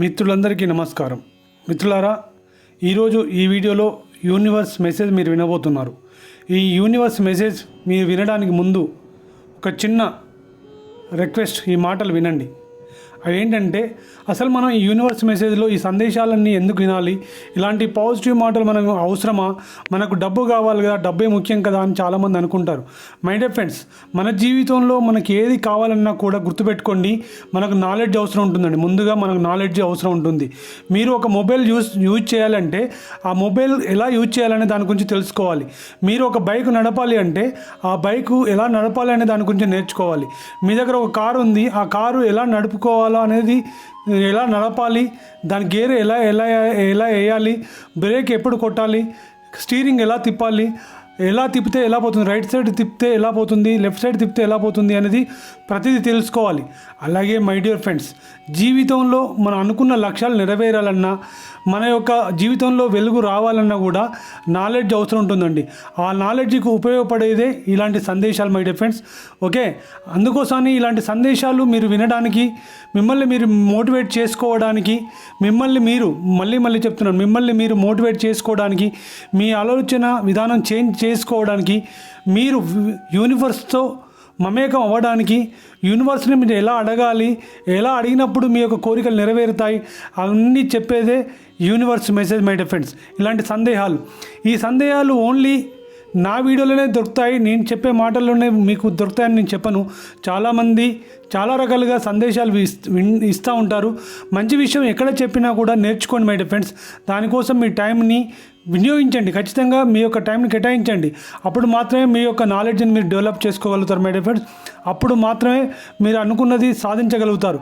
మిత్రులందరికీ నమస్కారం. మిత్రులారా ఈరోజు ఈ వీడియోలో యూనివర్స్ మెసేజ్ మీరు వినబోతున్నారు. ఈ యూనివర్స్ మెసేజ్ మీరు వినడానికి ముందు ఒక చిన్న రిక్వెస్ట్ ఈ మాటలు వినండి. అవి ఏంటంటే అసలు మనం ఈ యూనివర్స్ మెసేజ్లో ఈ సందేశాలన్నీ ఎందుకు వినాలి? ఇలాంటి పాజిటివ్ మాటలు మనకు అవసరమా? మనకు డబ్బు కావాలి కదా డబ్బే ముఖ్యం కదా అని చాలామంది అనుకుంటారు. మై డియర్ ఫ్రెండ్స్ మన జీవితంలో మనకి ఏది కావాలన్నా కూడా గుర్తుపెట్టుకోండి మనకు నాలెడ్జ్ అవసరం ఉంటుందండి. ముందుగా మనకు నాలెడ్జ్ అవసరం ఉంటుంది. మీరు ఒక మొబైల్ యూస్ యూజ్ చేయాలంటే ఆ మొబైల్ ఎలా యూజ్ చేయాలనే దాని గురించి తెలుసుకోవాలి. మీరు ఒక బైక్ నడపాలి అంటే ఆ బైక్ ఎలా నడపాలి అనే దాని గురించి నేర్చుకోవాలి. మీ దగ్గర ఒక కారు ఉంది ఆ కారు ఎలా నడుపుకోవాలి అనేది ఎలా నడపాలి? దాని గేర్ ఎలా ఎలా ఎలా వేయాలి? బ్రేక్ ఎప్పుడు కొట్టాలి? స్టీరింగ్ ఎలా తిప్పాలి? ఎలా తిప్పితే ఎలా పోతుంది? రైట్ సైడ్ తిప్పితే ఎలా పోతుంది? లెఫ్ట్ సైడ్ తిప్పితే ఎలా పోతుంది అనేది ప్రతిదీ తెలుసుకోవాలి. అలాగే మై డియర్ ఫ్రెండ్స్ జీవితంలో మనం అనుకున్న లక్ష్యాలు నెరవేరాలన్నా మన యొక్క జీవితంలో వెలుగు రావాలన్నా కూడా నాలెడ్జ్ అవసరం ఉంటుందండి. ఆ నాలెడ్జ్కి ఉపయోగపడేదే ఇలాంటి సందేశాలు మై డియర్ ఫ్రెండ్స్. ఓకే? అందుకోసమని ఇలాంటి సందేశాలు మీరు వినడానికి మిమ్మల్ని మీరు మోటివేట్ చేసుకోవడానికి మిమ్మల్ని మీరు మళ్ళీ మళ్ళీ చెప్తున్నాను మిమ్మల్ని మీరు మోటివేట్ చేసుకోవడానికి మీ ఆలోచన విధానం చేంజ్ చేసుకోవడానికి మీరు యూనివర్స్తో మమేకం అవ్వడానికి యూనివర్స్ని మీరు ఎలా అడగాలి ఎలా అడిగినప్పుడు మీ యొక్క కోరికలు నెరవేరుతాయి అవన్నీ చెప్పేదే యూనివర్స్ మెసేజ్ మై ఫ్రెండ్స్. ఇలాంటి సందేహాలు. ఈ సందేహాలు ఓన్లీ నా వీడియోలోనే దొరుకుతాయి నేను చెప్పే మాటల్లోనే మీకు దొరుకుతాయని నేను చెప్పను. చాలామంది చాలా రకాలుగా సందేశాలు ఇస్తూ ఉంటారు. మంచి విషయం ఎక్కడ చెప్పినా కూడా నేర్చుకోండి మై ఫ్రెండ్స్ దానికోసం మీ టైంని వినియోగించండి. ఖచ్చితంగా మీ యొక్క టైంని కేటాయించండి. అప్పుడు మాత్రమే మీ యొక్క నాలెడ్జ్ని మీరు డెవలప్ చేసుకోగలుగుతారు మై ఫ్రెండ్స్ అప్పుడు మాత్రమే మీరు అనుకున్నది సాధించగలుగుతారు.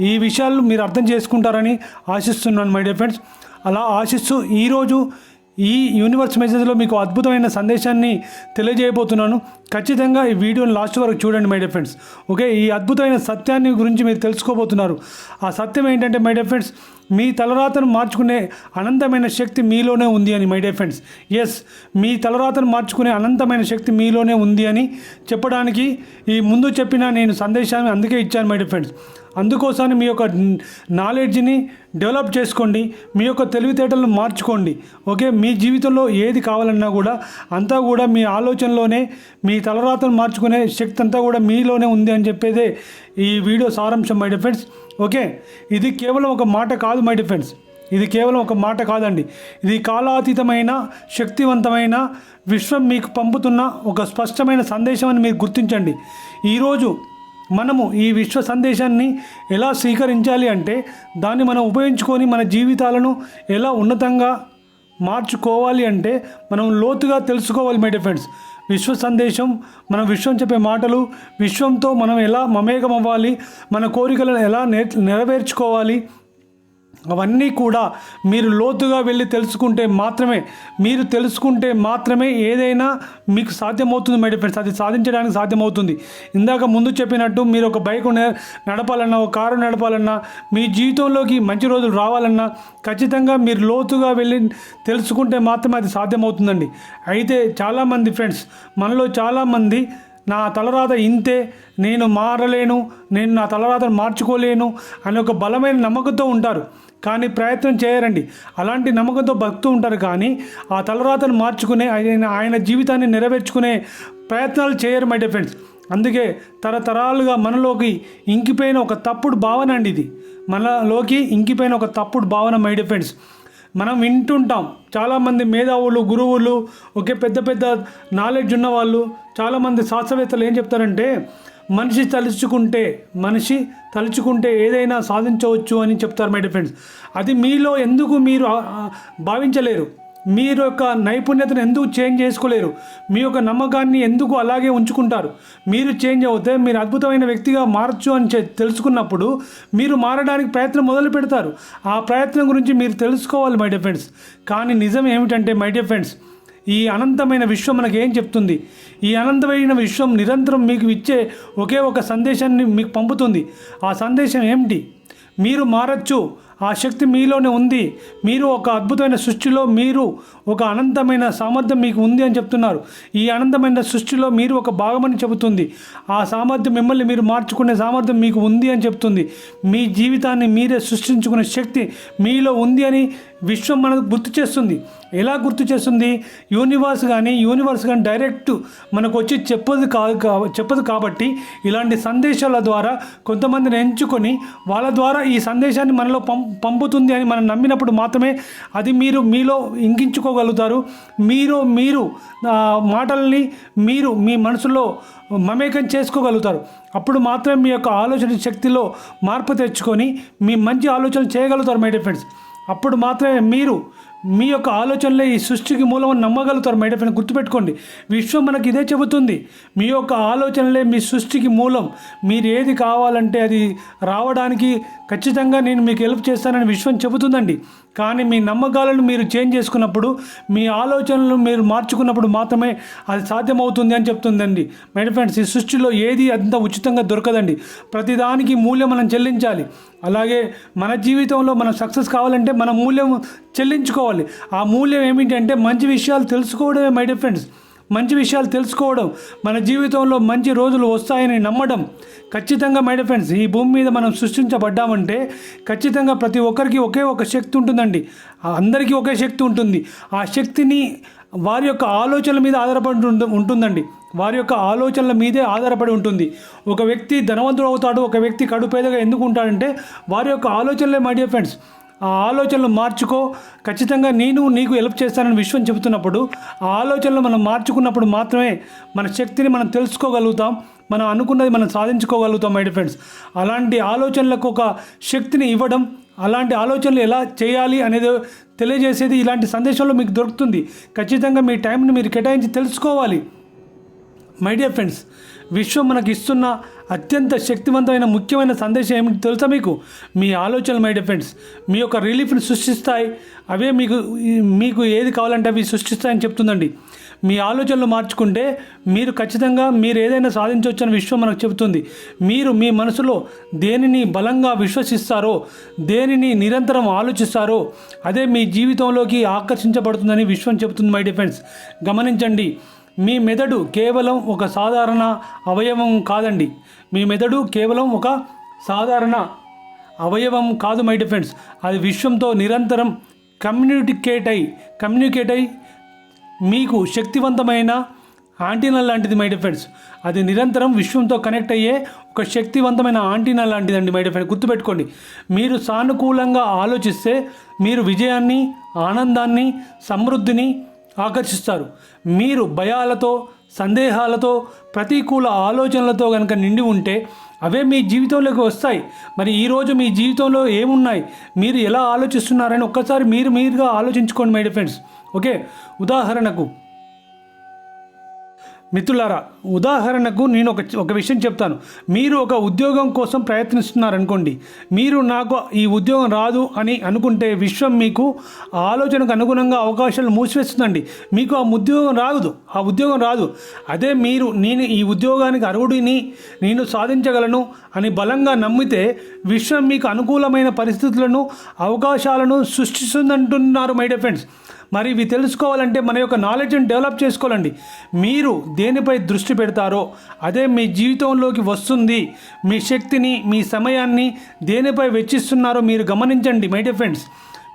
ఈ విషయాలు మీరు అర్థం చేసుకుంటారని ఆశిస్తున్నాను మై ఫ్రెండ్స్ అలా ఆశిస్తూ ఈరోజు ఈ యూనివర్స్ మెసేజ్లో మీకు అద్భుతమైన సందేశాన్ని తెలియజేయబోతున్నాను. ఖచ్చితంగా ఈ వీడియోని లాస్ట్ వరకు చూడండి మై ఫ్రెండ్స్ ఓకే ఈ అద్భుతమైన సత్యాన్ని గురించి మీరు తెలుసుకోబోతున్నారు. ఆ సత్యం ఏంటంటే మై ఫ్రెండ్స్ మీ తలరాతను మార్చుకునే అనంతమైన శక్తి మీలోనే ఉంది అని మై డే ఫ్రెండ్స్ ఎస్ మీ తలరాతను మార్చుకునే అనంతమైన శక్తి మీలోనే ఉంది అని చెప్పడానికి ఈ ముందు చెప్పిన నేను సందేశాన్ని అందుకే ఇచ్చాను మై డే ఫ్రెండ్స్ అందుకోసం మీ యొక్క నాలెడ్జ్ని డెవలప్ చేసుకోండి మీ యొక్క తెలివితేటలను మార్చుకోండి. ఓకే మీ జీవితంలో ఏది కావాలన్నా కూడా అంతా కూడా మీ ఆలోచనలోనే మీ తలరాతను మార్చుకునే శక్తి అంతా కూడా మీలోనే ఉంది అని చెప్పేదే ఈ వీడియో సారాంశం మై డిఫెండ్స్ ఓకే? ఇది కేవలం ఒక మాట కాదు మై డిఫెండ్స్ ఇది కేవలం ఒక మాట కాదండి. ఇది కాలాతీతమైన శక్తివంతమైన విశ్వం మీకు పంపుతున్న ఒక స్పష్టమైన సందేశం అని మీరు గుర్తించండి. ఈరోజు మనము ఈ విశ్వ సందేశాన్ని ఎలా స్వీకరించాలి అంటే దాన్ని మనం ఉపయోగించుకొని మన జీవితాలను ఎలా ఉన్నతంగా మార్చుకోవాలి అంటే మనం లోతుగా తెలుసుకోవాలి మై ఫ్రెండ్స్ విశ్వ సందేశం మనం విశ్వం చెప్పే మాటలు విశ్వంతో మనం ఎలా మమేకం అవ్వాలి మన కోరికలను ఎలా నెరవేర్చుకోవాలి అవన్నీ కూడా మీరు లోతుగా వెళ్ళి తెలుసుకుంటే మాత్రమే మీరు తెలుసుకుంటే మాత్రమే ఏదైనా మీకు సాధ్యమవుతుంది మై ఫ్రెండ్స్ అది సాధించడానికి సాధ్యమవుతుంది. ఇందాక ముందు చెప్పినట్టు మీరు ఒక బైక్ నడపాలన్నా ఒక కారు నడపాలన్నా మీ జీవితంలోకి మంచి రోజులు రావాలన్నా ఖచ్చితంగా మీరు లోతుగా వెళ్ళి తెలుసుకుంటే మాత్రమే అది సాధ్యమవుతుందండి. అయితే చాలామంది ఫ్రెండ్స్ మనలో చాలామంది నా తలరాత ఇంతే నేను మారలేను నేను నా తలరాతను మార్చుకోలేను అనే ఒక బలమైన నమ్మకంతో ఉంటారు. కానీ ప్రయత్నం చేయరండి. అలాంటి నమ్మకంతో భక్తు ఉంటారు కానీ ఆ తలరాతను మార్చుకునే ఆయన ఆయన జీవితాన్ని నెరవేర్చుకునే ప్రయత్నాలు చేయరు మై డియర్ ఫ్రెండ్స్ అందుకే తరతరాలుగా మనలోకి ఇంకిపోయిన ఒక తప్పుడు భావన అండి ఇది. మనలోకి ఇంకిపోయిన ఒక తప్పుడు భావన మై డియర్ ఫ్రెండ్స్ మనం వింటుంటాం. చాలామంది మేధావులు గురువులు ఒకే పెద్ద పెద్ద నాలెడ్జ్ ఉన్నవాళ్ళు చాలామంది శాస్త్రవేత్తలు ఏం చెప్తారంటే మనిషి తలుచుకుంటే మనిషి తలుచుకుంటే ఏదైనా సాధించవచ్చు అని చెప్తారు మై ఫ్రెండ్స్ అది మీలో ఎందుకు మీరు భావించలేరు? మీరు యొక్క నైపుణ్యతను ఎందుకు చేంజ్ చేసుకోలేరు? మీ యొక్క నమ్మకాన్ని ఎందుకు అలాగే ఉంచుకుంటారు? మీరు చేంజ్ అవుతే మీరు అద్భుతమైన వ్యక్తిగా మారచ్చు అని తెలుసుకున్నప్పుడు మీరు మారడానికి ప్రయత్నం మొదలు పెడతారు. ఆ ప్రయత్నం గురించి మీరు తెలుసుకోవాలి మై డియర్ ఫ్రెండ్స్ కానీ నిజం ఏమిటంటే మై డియర్ ఫ్రెండ్స్ ఈ అనంతమైన విశ్వం మనకు ఏం చెప్తుంది? ఈ అనంతమైన విశ్వం నిరంతరం మీకు ఇచ్చే ఒకే ఒక సందేశాన్ని మీకు పంపుతుంది. ఆ సందేశం ఏమిటి? మీరు మారచ్చు. ఆ శక్తి మీలోనే ఉంది. మీరు ఒక అద్భుతమైన సృష్టిలో మీరు ఒక అనంతమైన సామర్థ్యం మీకు ఉంది అని చెప్తున్నారు. ఈ అనంతమైన సృష్టిలో మీరు ఒక భాగమని చెబుతుంది. ఆ సామర్థ్యం మిమ్మల్ని మీరు మార్చుకునే సామర్థ్యం మీకు ఉంది అని చెప్తుంది. మీ జీవితాన్ని మీరే సృష్టించుకునే శక్తి మీలో ఉంది అని విశ్వం మనకు గుర్తు చేస్తుంది. ఎలా గుర్తు చేస్తుంది? యూనివర్స్ కానీ యూనివర్స్ కానీ డైరెక్ట్ మనకు వచ్చి చెప్పదు కాదు చెప్పదు కాబట్టి ఇలాంటి సందేశాల ద్వారా కొంతమందిని ఎంచుకొని వాళ్ళ ద్వారా ఈ సందేశాన్ని మనలో పం పంపుతుంది అని మనం నమ్మినప్పుడు మాత్రమే అది మీరు మీలో ఇంకించుకోగలుగుతారు మీరు మీరు మాటల్ని మీరు మీ మనసులో మమేకం చేసుకోగలుగుతారు. అప్పుడు మాత్రమే మీ యొక్క ఆలోచన శక్తిలో మార్పు తెచ్చుకొని మీ మంచి ఆలోచనలు చేయగలుగుతారు మై డియర్ ఫ్రెండ్స్. అప్పుడు మాత్రమే మీరు మీ యొక్క ఆలోచనలే ఈ సృష్టికి మూలం నమ్మగలుగుతారు. మై గుర్తుపెట్టుకోండి. విశ్వం మనకి ఇదే చెబుతుంది. మీ యొక్క ఆలోచనలే మీ సృష్టికి మూలం. మీరు ఏది కావాలంటే అది రావడానికి ఖచ్చితంగా నేను మీకు హెల్ప్ చేస్తానని విశ్వం చెబుతుందండి. కానీ మీ నమ్మకాలను మీరు చేంజ్ చేసుకున్నప్పుడు మీ ఆలోచనలు మీరు మార్చుకున్నప్పుడు మాత్రమే అది సాధ్యమవుతుంది అని చెప్తుందండి. మేడం ఫ్రెండ్స్ ఈ సృష్టిలో ఏది అంత ఉచితంగా దొరకదండి. ప్రతిదానికి మూల్యం మనం చెల్లించాలి. అలాగే మన జీవితంలో మనం సక్సెస్ కావాలంటే మన మూల్యం చెల్లించుకోవాలి. ఆ మూల్యం ఏమిటంటే మంచి విషయాలు తెలుసుకోవడమే మై డియర్ ఫ్రెండ్స్ మంచి విషయాలు తెలుసుకోవడం మన జీవితంలో మంచి రోజులు వస్తాయని నమ్మడం. ఖచ్చితంగా మై ఫ్రెండ్స్ ఈ భూమి మీద మనం సృష్టించబడ్డామంటే ఖచ్చితంగా ప్రతి ఒక్కరికి ఒకే ఒక శక్తి ఉంటుందండి. అందరికీ ఒకే శక్తి ఉంటుంది. ఆ శక్తిని వారి యొక్క ఆలోచనల మీద ఆధారపడి ఉంటుందండి. వారి యొక్క ఆలోచనల మీదే ఆధారపడి ఉంటుంది. ఒక వ్యక్తి ధనవంతుడు అవుతాడు ఒక వ్యక్తి కడుపేదగా ఎందుకు ఉంటాడంటే వారి యొక్క ఆలోచనలే మై డియర్ ఫ్రెండ్స్ ఆ ఆలోచనలు మార్చుకో. ఖచ్చితంగా నేను నీకు హెల్ప్ చేస్తానని విశ్వం చెబుతున్నప్పుడు ఆ ఆలోచనలు మనం మార్చుకున్నప్పుడు మాత్రమే మన శక్తిని మనం తెలుసుకోగలుగుతాం. మనం అనుకున్నది మనం సాధించుకోగలుగుతాం మై ఫ్రెండ్స్ అలాంటి ఆలోచనలకు ఒక శక్తిని ఇవ్వడం అలాంటి ఆలోచనలు ఎలా చేయాలి అనేది తెలియజేసేది ఇలాంటి సందేశంలో మీకు దొరుకుతుంది. ఖచ్చితంగా మీ టైంని మీరు కేటాయించి తెలుసుకోవాలి. మై డియర్ ఫ్రెండ్స్ విశ్వం మనకి ఇస్తున్న అత్యంత శక్తివంతమైన ముఖ్యమైన సందేశం ఏమిటి తెలుసా మీకు? మీ ఆలోచనలు మై డిఫెండ్స్ మీ యొక్క రిలీఫ్ని సృష్టిస్తాయి. అవే మీకు మీకు ఏది కావాలంటే అవి సృష్టిస్తాయని చెప్తుందండి. మీ ఆలోచనలు మార్చుకుంటే మీరు ఖచ్చితంగా మీరు ఏదైనా సాధించవచ్చని విశ్వం మనకు చెబుతుంది. మీరు మీ మనసులో దేనిని బలంగా విశ్వసిస్తారో దేనిని నిరంతరం ఆలోచిస్తారో అదే మీ జీవితంలోకి ఆకర్షించబడుతుందని విశ్వం చెబుతుంది మై డిఫెండ్స్ గమనించండి మీ మెదడు కేవలం ఒక సాధారణ అవయవం కాదండి. మీ మెదడు కేవలం ఒక సాధారణ అవయవం కాదు మై డిఫెండ్స్ అది విశ్వంతో నిరంతరం కమ్యూనికేట్ అయి కమ్యూనికేట్ అయి మీకు శక్తివంతమైన ఆంటీనా లాంటిది మై డిఫెండ్స్ అది నిరంతరం విశ్వంతో కనెక్ట్ అయ్యే ఒక శక్తివంతమైన ఆంటీనా లాంటిదండి మై డిఫెండ్ గుర్తుపెట్టుకోండి. మీరు సానుకూలంగా ఆలోచిస్తే మీరు విజయాన్ని ఆనందాన్ని సమృద్ధిని ఆకర్షిస్తారు. మీరు భయాలతో సందేహాలతో ప్రతికూల ఆలోచనలతో కనుక నిండి ఉంటే అవే మీ జీవితంలోకి వస్తాయి. మరి ఈరోజు మీ జీవితంలో ఏమున్నాయి? మీరు ఎలా ఆలోచిస్తున్నారని ఒక్కసారి మీరు మీరుగా ఆలోచించుకోండి మై ఫ్రెండ్స్ ఓకే ఉదాహరణకు మిత్రులారా ఉదాహరణకు నేను ఒక ఒక విషయం చెప్తాను. మీరు ఒక ఉద్యోగం కోసం ప్రయత్నిస్తున్నారనుకోండి మీరు నాకు ఈ ఉద్యోగం రాదు అని అనుకుంటే విశ్వం మీకు ఆ ఆలోచనకు అనుగుణంగా అవకాశాలు మూసివేస్తుందండి. మీకు ఆ ఉద్యోగం రాదు ఆ ఉద్యోగం రాదు. అదే మీరు నేను ఈ ఉద్యోగానికి అర్హుడిని నేను సాధించగలను అని బలంగా నమ్మితే విశ్వం మీకు అనుకూలమైన పరిస్థితులను అవకాశాలను సృష్టిస్తుందంటున్నారు మై డియర్ ఫ్రెండ్స్ మరి ఇవి తెలుసుకోవాలంటే మన యొక్క నాలెడ్జ్ని డెవలప్ చేసుకోవాలండి. మీరు దేనిపై దృష్టి పెడతారో అదే మీ జీవితంలోకి వస్తుంది మీ శక్తిని మీ సమయాన్ని దేనిపై వెచ్చిస్తున్నారో మీరు గమనించండి మై డియర్ ఫ్రెండ్స్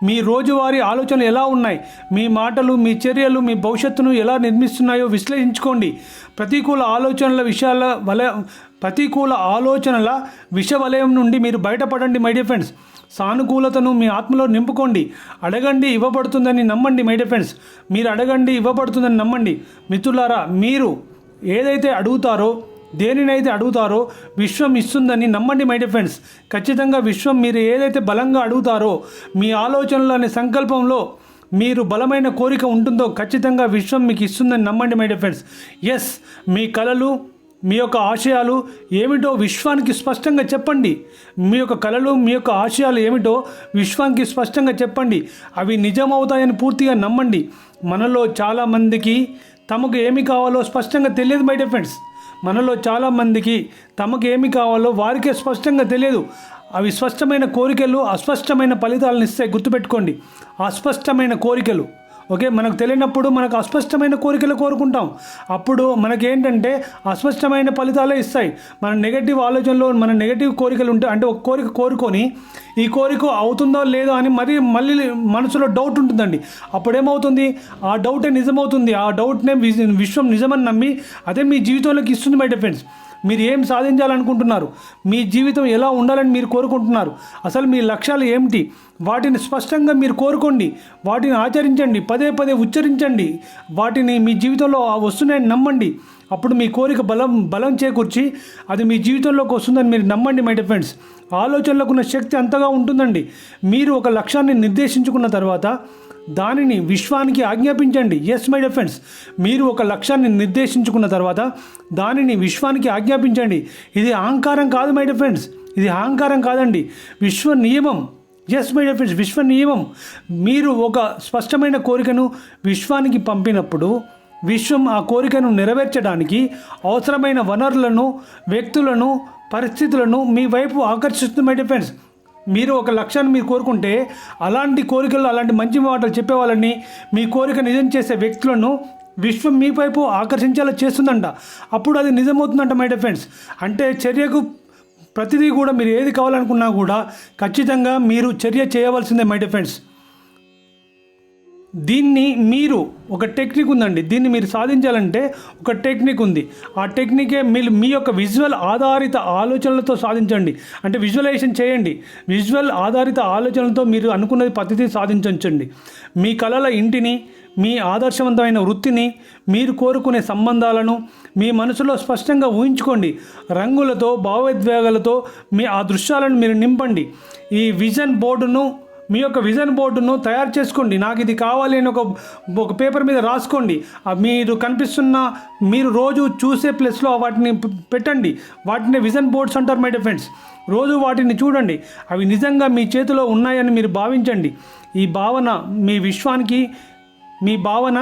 మీ రోజువారీ ఆలోచనలు ఎలా ఉన్నాయి? మీ మాటలు మీ చర్యలు మీ భవిష్యత్తును ఎలా నిర్మిస్తున్నాయో విశ్లేషించుకోండి. ప్రతికూల ఆలోచనల విషయాల వల ప్రతికూల ఆలోచనల విష వలయం నుండి మీరు బయటపడండి మై డియర్ ఫ్రెండ్స్ సానుకూలతను మీ ఆత్మలో నింపుకోండి. అడగండి ఇవ్వబడుతుందని నమ్మండి మై ఫ్రెండ్స్ మీరు అడగండి ఇవ్వబడుతుందని నమ్మండి. మిత్రులారా మీరు ఏదైతే అడుగుతారో దేనినైతే అడుగుతారో విశ్వం ఇస్తుందని నమ్మండి మై ఫ్రెండ్స్ ఖచ్చితంగా విశ్వం మీరు ఏదైతే బలంగా అడుగుతారో మీ ఆలోచనలు అనే సంకల్పంలో మీరు బలమైన కోరిక ఉంటుందో ఖచ్చితంగా విశ్వం మీకు ఇస్తుందని నమ్మండి మై ఫ్రెండ్స్ ఎస్ మీ కళలు మీ యొక్క ఆశయాలు ఏమిటో విశ్వానికి స్పష్టంగా చెప్పండి. మీ యొక్క కళలు మీ యొక్క ఆశయాలు ఏమిటో విశ్వానికి స్పష్టంగా చెప్పండి. అవి నిజమవుతాయని పూర్తిగా నమ్మండి. మనలో చాలామందికి తమకు ఏమి కావాలో స్పష్టంగా తెలియదు మై ఫ్రెండ్స్. మనలో చాలామందికి తమకు ఏమి కావాలో వారికే స్పష్టంగా తెలియదు. అవి స్పష్టమైన కోరికలు అస్పష్టమైన ఫలితాలను ఇస్తాయి గుర్తుపెట్టుకోండి. అస్పష్టమైన కోరికలు. ఓకే? మనకు తెలియనప్పుడు మనకు అస్పష్టమైన కోరికలు కోరుకుంటాం. అప్పుడు మనకేంటంటే అస్పష్టమైన ఫలితాలే ఇస్తాయి. మన నెగటివ్ ఆలోచనలో మన నెగటివ్ కోరికలు ఉంటాయి అంటే ఒక కోరిక కోరుకొని ఈ కోరిక అవుతుందో లేదో అని మరి మళ్ళీ మనసులో డౌట్ ఉంటుందండి. అప్పుడు ఏమవుతుంది ఆ డౌటే నిజమవుతుంది. ఆ డౌట్నే విశ్వం నిజమని నమ్మి అదే మీ జీవితంలోకి ఇస్తుంది మై ఫ్రెండ్స్ మీరు ఏం సాధించాలనుకుంటున్నారు? మీ జీవితం ఎలా ఉండాలని మీరు కోరుకుంటున్నారు? అసలు మీ లక్ష్యాలు ఏమిటి? వాటిని స్పష్టంగా మీరు కోరుకోండి. వాటిని ఆచరించండి. పదే పదే ఉచ్చరించండి. వాటిని మీ జీవితంలో వస్తున్నాయని నమ్మండి. అప్పుడు మీ కోరిక బలం బలం చేకూర్చి అది మీ జీవితంలోకి వస్తుందని మీరు నమ్మండి మై ఫ్రెండ్స్ ఆలోచనలకు ఉన్న శక్తి అంతగా ఉంటుందండి. మీరు ఒక లక్ష్యాన్ని నిర్దేశించుకున్న తర్వాత దానిని విశ్వానికి ఆజ్ఞాపించండి. ఎస్ మై డిఫెన్స్ మీరు ఒక లక్ష్యాన్ని నిర్దేశించుకున్న తర్వాత దానిని విశ్వానికి ఆజ్ఞాపించండి. ఇది అహంకారం కాదు మై ఫ్రెండ్స్ ఇది అహంకారం కాదండి. విశ్వ నియమం. ఎస్ మై డిఫెన్స్ విశ్వ నియమం. మీరు ఒక స్పష్టమైన కోరికను విశ్వానికి పంపినప్పుడు విశ్వం ఆ కోరికను నెరవేర్చడానికి అవసరమైన వనరులను వ్యక్తులను పరిస్థితులను మీ వైపు ఆకర్షిస్తుంది మై ఫ్రెండ్స్ మీరు ఒక లక్ష్యాన్ని మీరు కోరుకుంటే అలాంటి కోరికలు అలాంటి మంచి మాటలు చెప్పే వాళ్ళని మీ కోరిక నిజం చేసే వ్యక్తులను విశ్వం మీ వైపు ఆకర్షించేలా చేస్తుందంట. అప్పుడు అది నిజమవుతుందంట మై ఫ్రెండ్స్ అంటే చర్యకు ప్రతిదీ కూడా మీరు ఏది కావాలనుకున్నా కూడా ఖచ్చితంగా మీరు చర్య చేయవలసిందే మై ఫ్రెండ్స్ దీన్ని మీరు ఒక టెక్నిక్ ఉందండి. దీన్ని మీరు సాధించాలంటే ఒక టెక్నిక్ ఉంది. ఆ టెక్నికే మీరు మీ యొక్క విజువల్ ఆధారిత ఆలోచనలతో సాధించండి. అంటే విజువలైజేషన్ చేయండి. విజువల్ ఆధారిత ఆలోచనలతో మీరు అనుకున్నది పద్ధతి సాధించండి. మీ కళల ఇంటిని మీ ఆదర్శవంతమైన వృత్తిని మీరు కోరుకునే సంబంధాలను మీ మనసులో స్పష్టంగా ఊహించుకోండి. రంగులతో భావోద్వేగాలతో మీ ఆ దృశ్యాలను మీరు నింపండి. ఈ విజన్ బోర్డును మీ యొక్క విజన్ బోర్డును తయారు చేసుకోండి. నాకు ఇది కావాలి అని ఒక ఒక పేపర్ మీద రాసుకోండి. మీరు కనిపిస్తున్న మీరు రోజు చూసే ప్లేస్లో వాటిని పెట్టండి. వాటిని విజన్ బోర్డ్స్ అంటారు మై ఫ్రెండ్స్ రోజు వాటిని చూడండి. అవి నిజంగా మీ చేతిలో ఉన్నాయని మీరు భావించండి. ఈ భావన మీ విశ్వానికి మీ భావన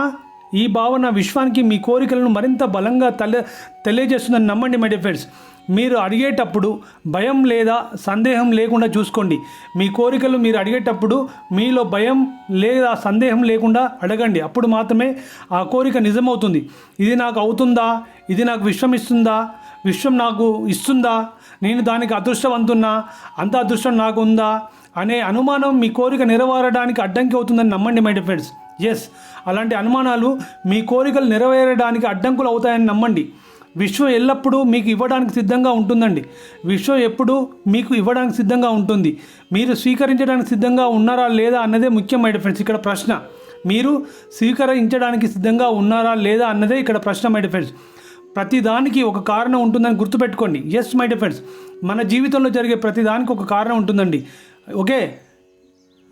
ఈ భావన విశ్వానికి మీ కోరికలను మరింత బలంగా తల తెలియజేస్తుందని నమ్మండి మై ఫ్రెండ్స్ మీరు అడిగేటప్పుడు భయం లేదా సందేహం లేకుండా చూసుకోండి. మీ కోరికలు మీరు అడిగేటప్పుడు మీలో భయం లేదా సందేహం లేకుండా అడగండి. అప్పుడు మాత్రమే ఆ కోరిక నిజమవుతుంది. ఇది నాకు అవుతుందా? ఇది నాకు విశ్వం ఇస్తుందా? విశ్వం నాకు ఇస్తుందా? నేను దానికి అదృష్టవంతున్నా? అంత అదృష్టం నాకు ఉందా? అనే అనుమానం మీ కోరిక నెరవేరడానికి అడ్డంకి అవుతుందని నమ్మండి మై ఫ్రెండ్స్ ఎస్ అలాంటి అనుమానాలు మీ కోరికలు నెరవేరడానికి అడ్డంకులు అవుతాయని నమ్మండి. విశ్వం ఎల్లప్పుడూ మీకు ఇవ్వడానికి సిద్ధంగా ఉంటుందండి. విశ్వం ఎప్పుడూ మీకు ఇవ్వడానికి సిద్ధంగా ఉంటుంది. మీరు స్వీకరించడానికి సిద్ధంగా ఉన్నారా లేదా అన్నదే ముఖ్యమైన ఫ్రెండ్స్ ఇక్కడ ప్రశ్న. మీరు స్వీకరించడానికి సిద్ధంగా ఉన్నారా లేదా అన్నదే ఇక్కడ ప్రశ్న మై ఫ్రెండ్స్ ప్రతి దానికి ఒక కారణం ఉంటుందని గుర్తుపెట్టుకోండి. ఎస్ మై ఫ్రెండ్స్ మన జీవితంలో జరిగే ప్రతిదానికి ఒక కారణం ఉంటుందండి. ఓకే?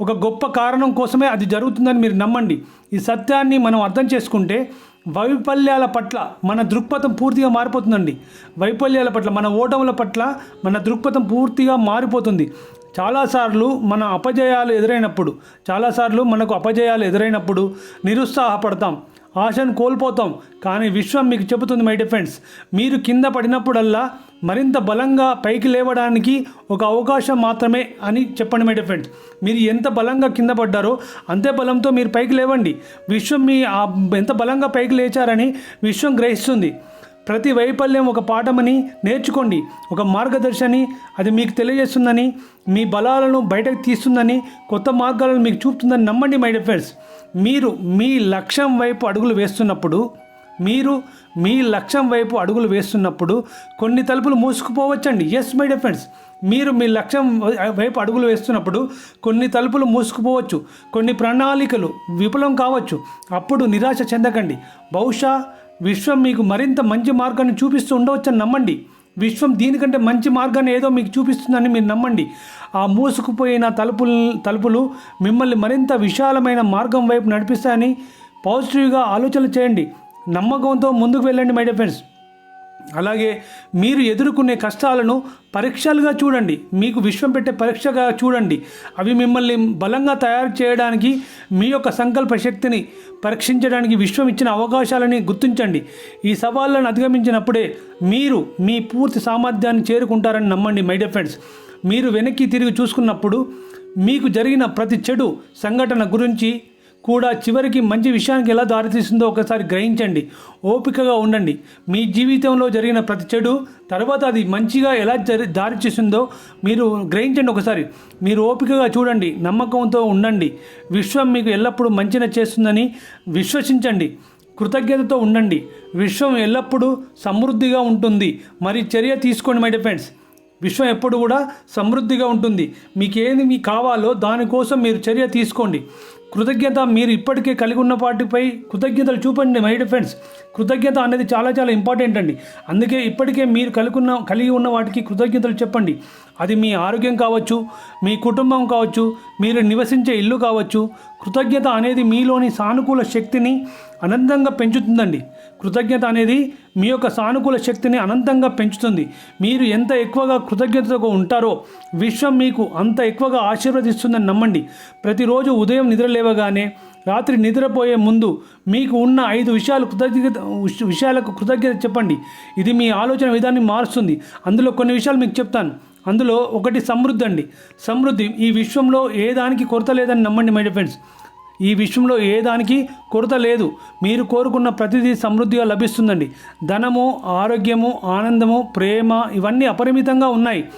ఒక గొప్ప కారణం కోసమే అది జరుగుతుందని మీరు నమ్మండి. ఈ సత్యాన్ని మనం అర్థం చేసుకుంటే వైఫల్యాల పట్ల మన దృక్పథం పూర్తిగా మారిపోతుందండి. వైఫల్యాల పట్ల మన ఓటముల పట్ల మన దృక్పథం పూర్తిగా మారిపోతుంది. చాలాసార్లు మన అపజయాలు ఎదురైనప్పుడు చాలాసార్లు మనకు అపజయాలు ఎదురైనప్పుడు నిరుత్సాహపడతాం ఆశను కోల్పోతాం. కానీ విశ్వం మీకు చెబుతుంది మై డిఫెండ్స్ మీరు కింద పడినప్పుడల్లా మరింత బలంగా పైకి లేవడానికి ఒక అవకాశం మాత్రమే అని చెప్పండి మై ఫ్రెండ్స్ మీరు ఎంత బలంగా కింద పడ్డారో అంతే బలంతో మీరు పైకి లేవండి. విశ్వం మీ ఎంత బలంగా పైకి లేచారని విశ్వం గ్రహిస్తుంది. ప్రతి వైఫల్యం ఒక పాఠమని నేర్చుకోండి. ఒక మార్గదర్శని అది మీకు తెలియజేస్తుందని మీ బలాలను బయటకు తీస్తుందని కొత్త మార్గాలను మీకు చూపుతుందని నమ్మండి మై డిఫెండ్స్ మీరు మీ లక్ష్యం వైపు అడుగులు వేస్తున్నప్పుడు మీరు మీ లక్ష్యం వైపు అడుగులు వేస్తున్నప్పుడు కొన్ని తలుపులు మూసుకుపోవచ్చండి. ఎస్ మై డిఫెండ్స్ మీరు మీ లక్ష్యం వైపు అడుగులు వేస్తున్నప్పుడు కొన్ని తలుపులు మూసుకుపోవచ్చు. కొన్ని ప్రణాళికలు విఫలం కావచ్చు. అప్పుడు నిరాశ చెందకండి. బహుశా విశ్వం మీకు మరింత మంచి మార్గాన్ని చూపిస్తూ ఉండవచ్చని నమ్మండి. విశ్వం దీనికంటే మంచి మార్గాన్ని ఏదో మీకు చూపిస్తుందని మీరు నమ్మండి. ఆ మూసుకుపోయిన తలుపులు తలుపులు మిమ్మల్ని మరింత విశాలమైన మార్గం వైపు నడిపిస్తాయని పాజిటివ్గా ఆలోచనలు చేయండి. నమ్మకంతో ముందుకు వెళ్ళండి మై డియర్ ఫ్రెండ్స్ అలాగే మీరు ఎదుర్కొనే కష్టాలను పరీక్షలుగా చూడండి. మీకు విశ్వం పెట్టే పరీక్షగా చూడండి. అవి మిమ్మల్ని బలంగా తయారు చేయడానికి మీ యొక్క సంకల్ప శక్తిని పరీక్షించడానికి విశ్వం ఇచ్చిన అవకాశాలని గుర్తించండి. ఈ సవాళ్ళను అధిగమించినప్పుడే మీరు మీ పూర్తి సామర్థ్యాన్ని చేరుకుంటారని నమ్మండి మై డియర్ ఫ్రెండ్స్ మీరు వెనక్కి తిరిగి చూసుకున్నప్పుడు మీకు జరిగిన ప్రతి చెడు సంఘటన గురించి కూడా చివరికి మంచి విషయానికి ఎలా దారితీస్తుందో ఒకసారి గ్రహించండి. ఓపికగా ఉండండి. మీ జీవితంలో జరిగిన ప్రతి చెడు తర్వాత అది మంచిగా ఎలా జరి దారితీస్తుందో మీరు గ్రహించండి ఒకసారి. మీరు ఓపికగా చూడండి నమ్మకంతో ఉండండి. విశ్వం మీకు ఎల్లప్పుడూ మంచిగా చేస్తుందని విశ్వసించండి. కృతజ్ఞతతో ఉండండి. విశ్వం ఎల్లప్పుడూ సమృద్ధిగా ఉంటుంది. మరి చర్య తీసుకోండి మై ఫ్రెండ్స్ విశ్వం ఎప్పుడు కూడా సమృద్ధిగా ఉంటుంది. మీకు ఏది మీకు కావాలో దానికోసం మీరు చర్య తీసుకోండి. కృతజ్ఞత మీరు ఇప్పటికే కలిగి ఉన్న వాటిపై కృతజ్ఞతలు చూపండి మై ఫ్రెండ్స్ కృతజ్ఞత అనేది చాలా చాలా ఇంపార్టెంట్ అండి. అందుకే ఇప్పటికే మీరు కలిగి కలిగి ఉన్న వాటికి కృతజ్ఞతలు చెప్పండి. అది మీ ఆరోగ్యం కావచ్చు మీ కుటుంబం కావచ్చు మీరు నివసించే ఇల్లు కావచ్చు. కృతజ్ఞత అనేది మీలోని సానుకూల శక్తిని అనంతంగా పెంచుతుందండి. కృతజ్ఞత అనేది మీ యొక్క సానుకూల శక్తిని అనంతంగా పెంచుతుంది. మీరు ఎంత ఎక్కువగా కృతజ్ఞతతో ఉంటారో విశ్వం మీకు అంత ఎక్కువగా ఆశీర్వదిస్తుందని నమ్మండి. ప్రతిరోజు ఉదయం నిద్ర లేవగానే రాత్రి నిద్రపోయే ముందు మీకు ఉన్న ఐదు విషయాలు కృతజ్ఞత విషయాలకు కృతజ్ఞత చెప్పండి. ఇది మీ ఆలోచన విధాన్ని మారుస్తుంది. అందులో కొన్ని విషయాలు మీకు చెప్తాను. అందులో ఒకటి సమృద్ధి అండి. సమృద్ధి ఈ విశ్వంలో ఏ దానికి కొరత లేదని నమ్మండి మై ఫ్రెండ్స్. ఈ విషయంలో ఏ దానికి కొరత లేదు. మీరు కోరుకున్న ప్రతిదీ సమృద్ధిగా లభిస్తుందండి. ధనము ఆరోగ్యము ఆనందము ప్రేమ ఇవన్నీ అపరిమితంగా ఉన్నాయి.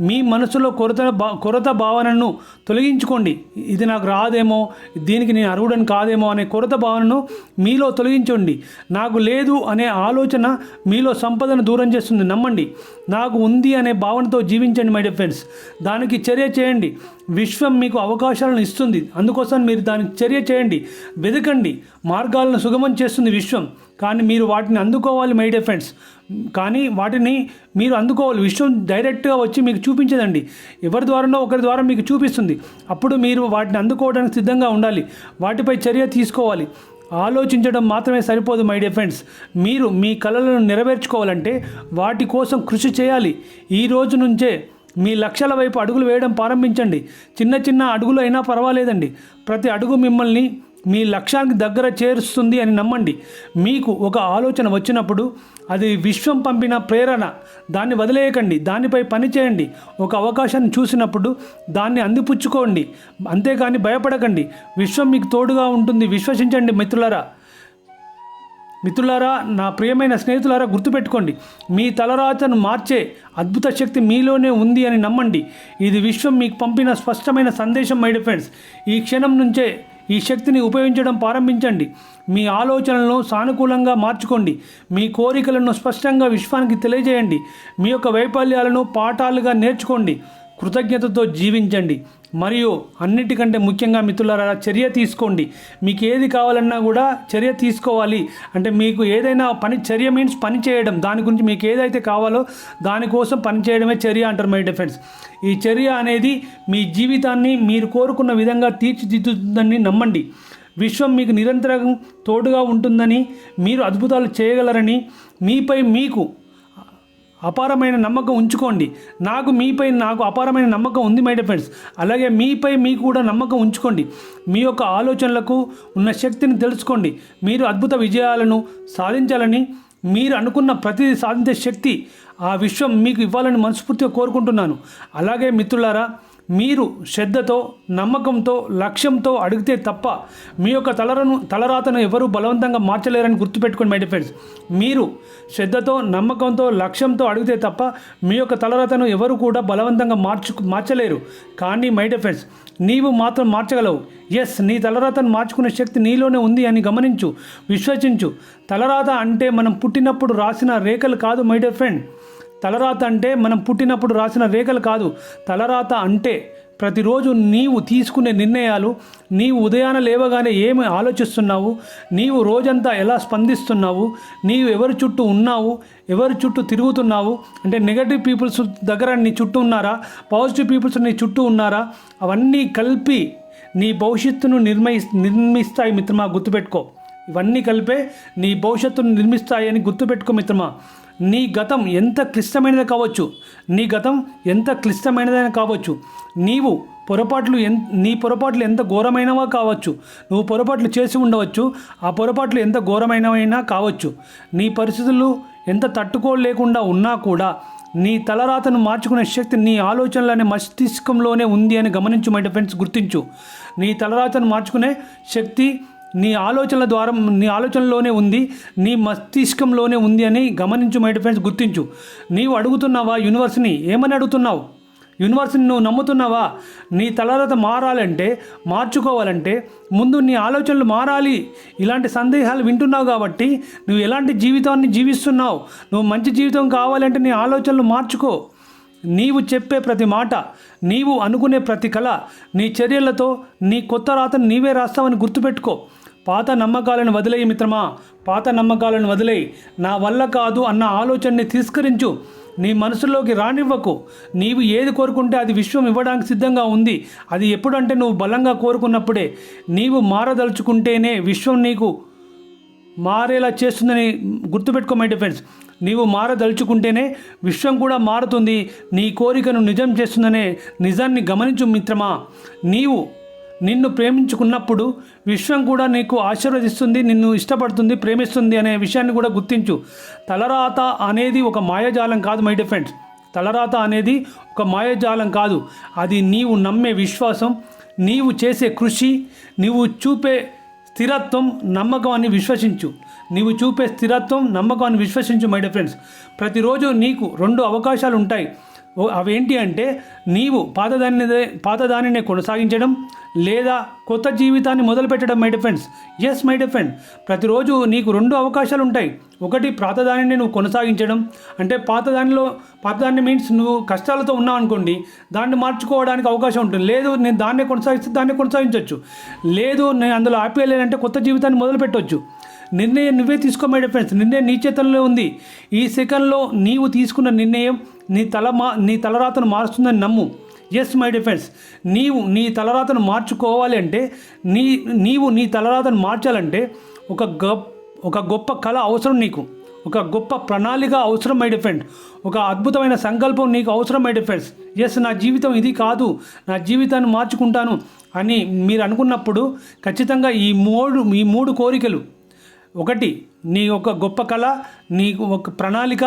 మీ మనసులో కొరత భా కొరత భావనను తొలగించుకోండి. ఇది నాకు రాదేమో దీనికి నేను అర్హుడని కాదేమో అనే కొరత భావనను మీలో తొలగించండి. నాకు లేదు అనే ఆలోచన మీలో సంపదను దూరం చేస్తుంది. నమ్మండి. నాకు ఉంది అనే భావనతో జీవించండి మై డియర్ ఫ్రెండ్స్. దానికి చర్య చేయండి. విశ్వం మీకు అవకాశాలను ఇస్తుంది. అందుకోసం మీరు దానికి చర్య చేయండి. వెతకండి మార్గాలను సుగమం చేస్తుంది విశ్వం. కానీ మీరు వాటిని అందుకోవాలి మై డియర్ ఫ్రెండ్స్ కానీ వాటిని మీరు అందుకోవాలి. విశ్వం డైరెక్ట్గా వచ్చి మీకు చూపించదండి. ఎవరి ద్వారానో ఒకరి ద్వారా మీకు చూపిస్తుంది. అప్పుడు మీరు వాటిని అందుకోవడానికి సిద్ధంగా ఉండాలి. వాటిపై చర్య తీసుకోవాలి. ఆలోచించడం మాత్రమే సరిపోదు మై డియర్ ఫ్రెండ్స్ మీరు మీ కళలను నెరవేర్చుకోవాలంటే వాటి కోసం కృషి చేయాలి. ఈ రోజు నుంచే మీ లక్ష్యాల వైపు అడుగులు వేయడం ప్రారంభించండి. చిన్న చిన్న అడుగులు అయినా పర్వాలేదండి. ప్రతి అడుగు మిమ్మల్ని మీ లక్ష్యానికి దగ్గర చేరుస్తుంది అని నమ్మండి. మీకు ఒక ఆలోచన వచ్చినప్పుడు అది విశ్వం పంపిన ప్రేరణ. దాన్ని వదిలేయకండి. దానిపై పని చేయండి. ఒక అవకాశాన్ని చూసినప్పుడు దాన్ని అందిపుచ్చుకోండి. అంతేకాని భయపడకండి. విశ్వం మీకు తోడుగా ఉంటుంది. విశ్వసించండి మిత్రులారా. మిత్రులారా నా ప్రియమైన స్నేహితులారా గుర్తుపెట్టుకోండి. మీ తలరాతను మార్చే అద్భుత శక్తి మీలోనే ఉంది అని నమ్మండి. ఇది విశ్వం మీకు పంపిన స్పష్టమైన సందేశం మై డిఫెండ్స్ ఈ క్షణం నుంచే ఈ శక్తిని ఉపయోగించడం ప్రారంభించండి. మీ ఆలోచనలను సానుకూలంగా మార్చుకోండి. మీ కోరికలను స్పష్టంగా విశ్వానికి తెలియజేయండి. మీ యొక్క వైఫల్యాలను పాఠాలుగా నేర్చుకోండి. కృతజ్ఞతతో జీవించండి. మరియు అన్నిటికంటే ముఖ్యంగా మిత్రులారా చర్య తీసుకోండి. మీకు ఏది కావాలన్నా కూడా చర్య తీసుకోవాలి. అంటే మీకు ఏదైనా పని చర్య మీన్స్ పని చేయడం. దాని గురించి మీకు ఏదైతే కావాలో దానికోసం పని చేయడమే చర్య అంటారు మై డిఫెన్స్ ఈ చర్య అనేది మీ జీవితాన్ని మీరు కోరుకున్న విధంగా తీర్చిదిద్దుతుందని నమ్మండి. విశ్వం మీకు నిరంతరం తోడుగా ఉంటుందని మీరు అద్భుతాలు చేయగలరని మీపై మీకు అపారమైన నమ్మకం ఉంచుకోండి. నాకు మీపై నాకు అపారమైన నమ్మకం ఉంది మై ఫ్రెండ్స్ అలాగే మీపై మీకు కూడా నమ్మకం ఉంచుకోండి. మీ యొక్క ఆలోచనలకు ఉన్న శక్తిని తెలుసుకోండి. మీరు అద్భుత విజయాలను సాధించాలని మీరు అనుకున్న ప్రతిదీ సాధించే శక్తి ఆ విశ్వం మీకు ఇవ్వాలని మనస్ఫూర్తిగా కోరుకుంటున్నాను. అలాగే మిత్రులారా మీరు శ్రద్ధతో నమ్మకంతో లక్ష్యంతో అడిగితే తప్ప మీ యొక్క తలరను తలరాతను ఎవరు బలవంతంగా మార్చలేరని గుర్తుపెట్టుకోండి మై ఫ్రెండ్స్ మీరు శ్రద్ధతో నమ్మకంతో లక్ష్యంతో అడిగితే తప్ప మీ యొక్క తలరాతను ఎవరు కూడా బలవంతంగా మార్చు మార్చలేరు. కానీ మై ఫ్రెండ్స్ నీవు మాత్రం మార్చగలవు. ఎస్ నీ తలరాతను మార్చుకునే శక్తి నీలోనే ఉంది అని గమనించు విశ్వసించు. తలరాత అంటే మనం పుట్టినప్పుడు రాసిన రేఖలు కాదు మై డియర్ ఫ్రెండ్ తలరాత అంటే మనం పుట్టినప్పుడు రాసిన రేఖలు కాదు. తలరాత అంటే ప్రతిరోజు నీవు తీసుకునే నిర్ణయాలు నీవు ఉదయాన లేవగానే ఏమి ఆలోచిస్తున్నావు నీవు రోజంతా ఎలా స్పందిస్తున్నావు నీవు ఎవరి చుట్టూ ఉన్నావు ఎవరి చుట్టూ తిరుగుతున్నావు అంటే నెగటివ్ పీపుల్స్ దగ్గర నీ చుట్టూ ఉన్నారా పాజిటివ్ పీపుల్స్ నీ చుట్టూ ఉన్నారా అవన్నీ కలిపి నీ భవిష్యత్తును నిర్మయి నిర్మిస్తాయి మిత్రమా గుర్తుపెట్టుకో. ఇవన్నీ కలిపే నీ భవిష్యత్తును నిర్మిస్తాయని గుర్తుపెట్టుకో మిత్రమా. నీ గతం ఎంత క్లిష్టమైనది కావచ్చు? నీ గతం ఎంత క్లిష్టమైనదైనా కావచ్చు. నీవు పొరపాట్లు ఎన్ నీ పొరపాట్లు ఎంత ఘోరమైనవా కావచ్చు. నువ్వు పొరపాట్లు చేసి ఉండవచ్చు. ఆ పొరపాట్లు ఎంత ఘోరమైనవైనా కావచ్చు. నీ పరిస్థితులు ఎంత తట్టుకోలేకుండా ఉన్నా కూడా నీ తలరాతను మార్చుకునే శక్తి నీ ఆలోచనలనే మస్తిష్కంలోనే ఉంది అని గమనించు మై ఫ్రెండ్స్ గుర్తించు. నీ తలరాతను మార్చుకునే శక్తి నీ ఆలోచనల ద్వారా నీ ఆలోచనలోనే ఉంది నీ మస్తిష్కంలోనే ఉంది అని గమనించు మై ఫ్రెండ్స్ గుర్తించు. నీవు అడుగుతున్నావా యూనివర్స్ని ఏమని అడుగుతున్నావు? యూనివర్స్ని నువ్వు నమ్ముతున్నావా? నీ తలరాత మారాలంటే మార్చుకోవాలంటే ముందు నీ ఆలోచనలు మారాలి. ఇలాంటి సందేహాలు వింటున్నావు కాబట్టి నువ్వు ఎలాంటి జీవితాన్ని జీవిస్తున్నావు? నువ్వు మంచి జీవితం కావాలంటే నీ ఆలోచనలు మార్చుకో. నీవు చెప్పే ప్రతి మాట నీవు అనుకునే ప్రతి కళ నీ చర్యలతో నీ కొత్త రాతను నీవే రాస్తావని గుర్తుపెట్టుకో. పాత నమ్మకాలను వదిలేయి మిత్రమా పాత నమ్మకాలను వదిలేయి. నా వల్ల కాదు అన్న ఆలోచనని తిరస్కరించు. నీ మనసులోకి రానివ్వకు. నీవు ఏది కోరుకుంటే అది విశ్వం ఇవ్వడానికి సిద్ధంగా ఉంది. అది ఎప్పుడంటే నువ్వు బలంగా కోరుకున్నప్పుడే. నీవు మారదలుచుకుంటేనే విశ్వం నీకు మారేలా చేస్తుందని గుర్తుపెట్టుకో మై డిఫెండ్స్ నీవు మారదలుచుకుంటేనే విశ్వం కూడా మారుతుంది. నీ కోరికను నిజం చేస్తుందనే నిజాన్ని గమనించు మిత్రమా. నీవు నిన్ను ప్రేమించుకున్నప్పుడు విశ్వం కూడా నీకు ఆశీర్వదిస్తుంది నిన్ను ఇష్టపడుతుంది ప్రేమిస్తుంది అనే విషయాన్ని కూడా గుర్తించు. తలరాత అనేది ఒక మాయాజాలం కాదు మై డిఫెండ్స్ తలరాత అనేది ఒక మాయాజాలం కాదు. అది నీవు నమ్మే విశ్వాసం నీవు చేసే కృషి నీవు చూపే స్థిరత్వం నమ్మకం అని విశ్వసించు. నీవు చూపే స్థిరత్వం నమ్మకం అని విశ్వసించు మై డియర్ ఫ్రెండ్స్ ప్రతిరోజు నీకు రెండు అవకాశాలు ఉంటాయి. అవేంటి అంటే నీవు పాతదానినే పాతదానినే కొనసాగించడం లేదా కొత్త జీవితాన్ని మొదలుపెట్టడం my dear friends yes my dear friend ప్రతిరోజు నీకు రెండు అవకాశాలు ఉంటాయి ఒకటి పాతదానిని నువ్వు కొనసాగించడం. అంటే పాతదానిలో పాతదాన్ని మీన్స్ నువ్వు కష్టాలతో ఉన్నావు అనుకోండి దాన్ని మార్చుకోవడానికి అవకాశం ఉంటుంది. లేదు నేను దాన్నే కొనసాగిస్తే దాన్ని కొనసాగించవచ్చు లేదు నేను అందులో ఆపేయలేనంటే కొత్త జీవితాన్ని మొదలుపెట్టవచ్చు నిర్ణయం నువ్వే తీసుకో మై డిఫెన్స్ నిర్ణయం నీ చేతంలో ఉంది. ఈ సెకండ్లో నీవు తీసుకున్న నిర్ణయం నీ తల మా నీ తలరాతను మారుస్తుందని నమ్ము. ఎస్ మై డిఫెన్స్ నీవు నీ తలరాతను మార్చుకోవాలి అంటే నీ నీవు నీ తలరాతను మార్చాలంటే ఒక గొప్ప ఒక గొప్ప కళ అవసరం నీకు. ఒక గొప్ప ప్రణాళిక అవసరం మై డిఫెండ్ ఒక అద్భుతమైన సంకల్పం నీకు అవసరం మై డిఫెండ్స్ ఎస్ నా జీవితం ఇది కాదు. నా జీవితాన్ని మార్చుకుంటాను అని మీరు అనుకున్నప్పుడు ఖచ్చితంగా ఈ మూడు ఈ మూడు కోరికలు ఒకటి నీ యొక్క గొప్ప కళ నీ ఒక ప్రణాళిక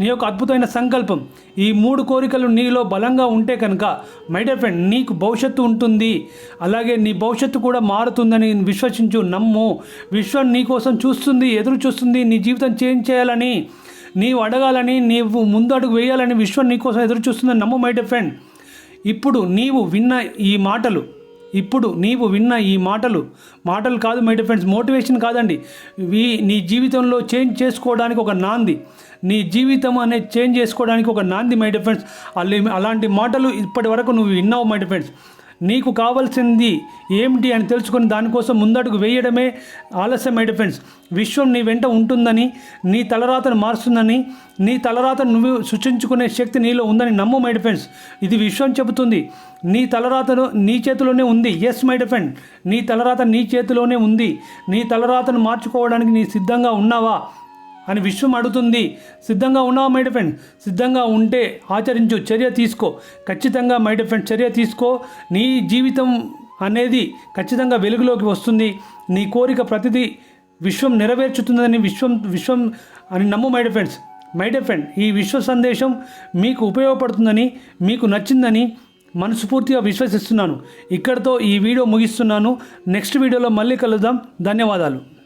నీ యొక్క అద్భుతమైన సంకల్పం. ఈ మూడు కోరికలు నీలో బలంగా ఉంటే కనుక మై డియర్ ఫ్రెండ్ నీకు భవిష్యత్తు ఉంటుంది. అలాగే నీ భవిష్యత్తు కూడా మారుతుందని విశ్వసించు నమ్ము. విశ్వం నీ కోసం చూస్తుంది ఎదురు చూస్తుంది నీ జీవితం చేంజ్ చేయాలని నీవు అడగాలని నీవు ముందు అడుగు వేయాలని విశ్వం నీ కోసం ఎదురు చూస్తుందని నమ్ము మై డియర్ ఫ్రెండ్ ఇప్పుడు నీవు విన్న ఈ మాటలు ఇప్పుడు నీవు విన్న ఈ మాటలు. మాటలు కాదు మై ఫ్రెండ్స్ మోటివేషన్ కాదండి. వీ నీ జీవితంలో చేంజ్ చేసుకోవడానికి ఒక నాంది. నీ జీవితం అనేది చేంజ్ చేసుకోవడానికి ఒక నాంది మై ఫ్రెండ్స్ అల్లి అలాంటి మాటలు ఇప్పటి వరకు నువ్వు విన్నావు మై ఫ్రెండ్స్ నీకు కావాల్సింది ఏమిటి అని తెలుసుకొని దానికోసం ముందడుగు వేయడమే ఆలస్యం మై ఫ్రెండ్స్ విశ్వం నీ వెంట ఉంటుందని నీ తలరాతను మారుస్తుందని నీ తలరాతను నువ్వు సృష్టించుకునే శక్తి నీలో ఉందని నమ్ము మై ఫ్రెండ్స్ ఇది విశ్వం చెబుతుంది. నీ తలరాతను నీ చేతిలోనే ఉంది. ఎస్ మై ఫ్రెండ్ నీ తలరాత నీ చేతిలోనే ఉంది. నీ తలరాతను మార్చుకోవడానికి నీ సిద్ధంగా ఉన్నావా? అని విశ్వం అడుగుతుంది. సిద్ధంగా ఉన్నావా మై డిఫెండ్ సిద్ధంగా ఉంటే ఆచరించు చర్య తీసుకో. ఖచ్చితంగా మై డిఫెండ్ చర్య తీసుకో. నీ జీవితం అనేది ఖచ్చితంగా వెలుగులోకి వస్తుంది. నీ కోరిక ప్రతిదీ విశ్వం నెరవేర్చుతుందని విశ్వం విశ్వం అని నమ్ము మై డిఫెండ్స్ మై డిఫెండ్ ఈ విశ్వ సందేశం మీకు ఉపయోగపడుతుందని మీకు నచ్చిందని మనస్ఫూర్తిగా విశ్వసిస్తున్నాను. ఇక్కడితో ఈ వీడియో ముగిస్తున్నాను. నెక్స్ట్ వీడియోలో మళ్ళీ కలుద్దాం. ధన్యవాదాలు.